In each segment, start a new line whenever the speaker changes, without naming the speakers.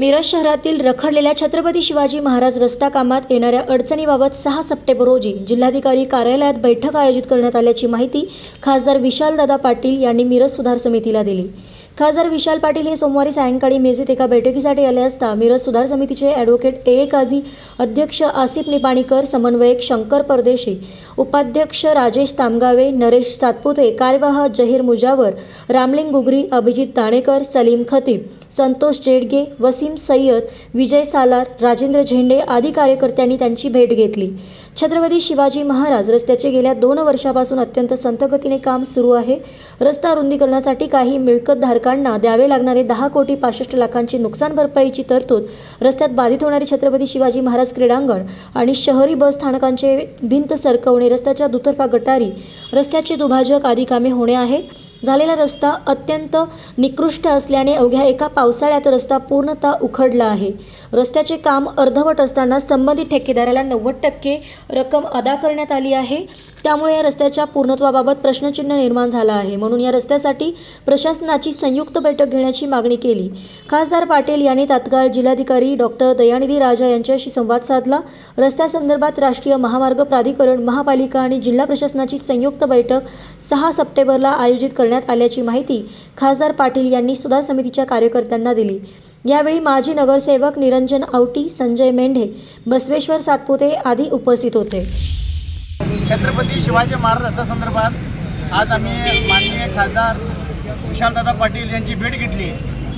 मिरज शहरातील रखडलेल्या छत्रपती शिवाजी महाराज रस्ता कामात येणाऱ्या अडचणीबाबत सहा सप्टेंबर रोजी जिल्हाधिकारी कार्यालयात बैठक आयोजित करण्यात आल्याची माहिती खासदार विशालदादा पाटील यांनी मिरज सुधार समितीला दिली. खासदार विशाल पाटील हे सोमवारी सायंकाळी मेजेत एका बैठकीसाठी आले असता मिरज सुधार समितीचे ॲडव्होकेट ए. काझी अध्यक्ष आसिफ निपाणीकर समन्वयक शंकर परदेशी उपाध्यक्ष राजेश तामगावे नरेश सातपुते कार्यवाह जहीर मुजावर रामलिंग गुगरी अभिजित दाणेकर सलीम खतीब संतोष जेडगे वसीम सय्यद विजय सालार राजेंद्र झेंडे आदी कार्यकर्त्यांनी त्यांची भेट घेतली. छत्रपती शिवाजी महाराज रस्त्याचे गेल्या दोन वर्षापासून अत्यंत संतगतीने काम सुरू आहे. रस्ता रुंदीकरणासाठी काही मिळकतधारकांना द्यावे लागणारे दहा कोटी पासष्ट लाखांची नुकसान भरपाईची तरतूद रस्त्यात बाधित होणारी छत्रपती शिवाजी महाराज क्रीडांगण आणि शहरी बस स्थानकांचे भिंत सरकवणे रस्त्याच्या दुतर्फा गटारी रस्त्याचे दुभाजक आदी कामे होणे आहे. झालेला रस्ता अत्यंत निकृष्ट असल्याने अवघ्या एका पावसाळ्यात रस्ता पूर्णतः उखडला आहे. रस्त्याचे काम अर्धवट असताना संबंधित ठेकेदाराला नव्वद टक्के रक्कम अदा करण्यात आली आहे. त्यामुळे या रस्त्याच्या पूर्णत्वाबाबत प्रश्नचिन्ह निर्माण झाला आहे. म्हणून या रस्त्यासाठी प्रशासनाची संयुक्त बैठक घेण्याची मागणी केली. खासदार पाटील यांनी तात्काळ जिल्हाधिकारी डॉक्टर दयानिधी राजा यांच्याशी संवाद साधला. रस्त्यासंदर्भात राष्ट्रीय महामार्ग प्राधिकरण महापालिका आणि जिल्हा प्रशासनाची संयुक्त बैठक सहा सप्टेंबरला आयोजित करण्यात आल्याची माहिती खासदार पाटील यांनी सुधार समितीच्या कार्यकर्त्यांना दिली. यावेळी माजी नगरसेवक निरंजन आवटी संजय मेंढे बसवेश्वर सातपुते आदी उपस्थित होते.
छत्रपती शिवाजी महाराज रस्त्यासंदर्भात आज आम्ही माननीय खासदार विशालदादा पाटील यांची भेट घेतली.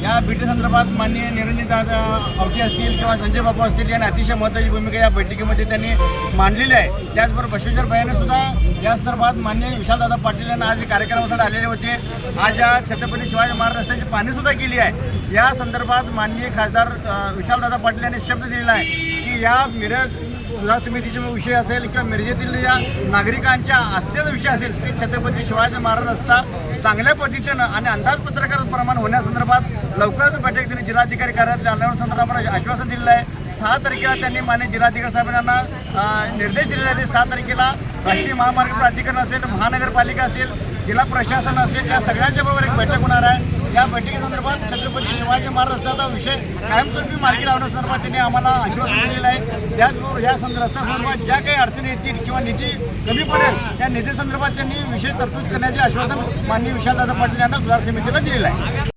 या भेटीसंदर्भात माननीय निरंजनदादा अवटी असतील किंवा संजय बाबू असतील यांनी अतिशय महत्त्वाची भूमिका या बैठकीमध्ये त्यांनी मांडलेली आहे. त्याचबरोबर बसवेश्वर भयाने सुद्धा या संदर्भात माननीय विशालदादा पाटील यांना आज कार्यक्रमासाठी आलेले होते. आज या छत्रपती शिवाजी महाराज रस्त्याची पाहणीसुद्धा केली आहे. या संदर्भात माननीय खासदार विशालदादा पाटील यांनी शब्द दिलेला आहे की या मिरज सुधार समितीचे विषय असेल किंवा मिरजेतील ज्या नागरिकांच्या आस्थेचा विषय असेल ते छत्रपती शिवाजी महाराज असता चांगल्या पद्धतीनं आणि अंदाजपत्रकाप्रमाणे होण्यासंदर्भात लवकरच बैठक त्यांनी जिल्हाधिकारी कार्यालयात आल्यावर संदर्भात आश्वासन दिलेलं आहे. सहा तारखेला त्यांनी मान्य जिल्हाधिकारी साहेबांना निर्देश दिलेले आहेत. सहा तारखेला राष्ट्रीय महामार्ग प्राधिकरण असेल महानगरपालिका असेल जिल्हा प्रशासन असेल या सगळ्यांच्या बरोबर एक बैठक होणार आहे. या बैठकीसंदर्भात छत्रपती शिवाजी महाराष्ट्राचा विषय कायमस्वरूपी मार्गी लावण्यासंदर्भात त्यांनी आम्हाला आश्वासन दिलेलं आहे. त्याचबरोबर या संद रस्त्यासंदर्भात ज्या काही अडचणी येतील किंवा निधी कमी पडेल त्या निधीसंदर्भात त्यांनी विषय तरतूद करण्याचे आश्वासन माननीय विशालदादा पाटील यांना सुधार समितीला दिलेलं आहे.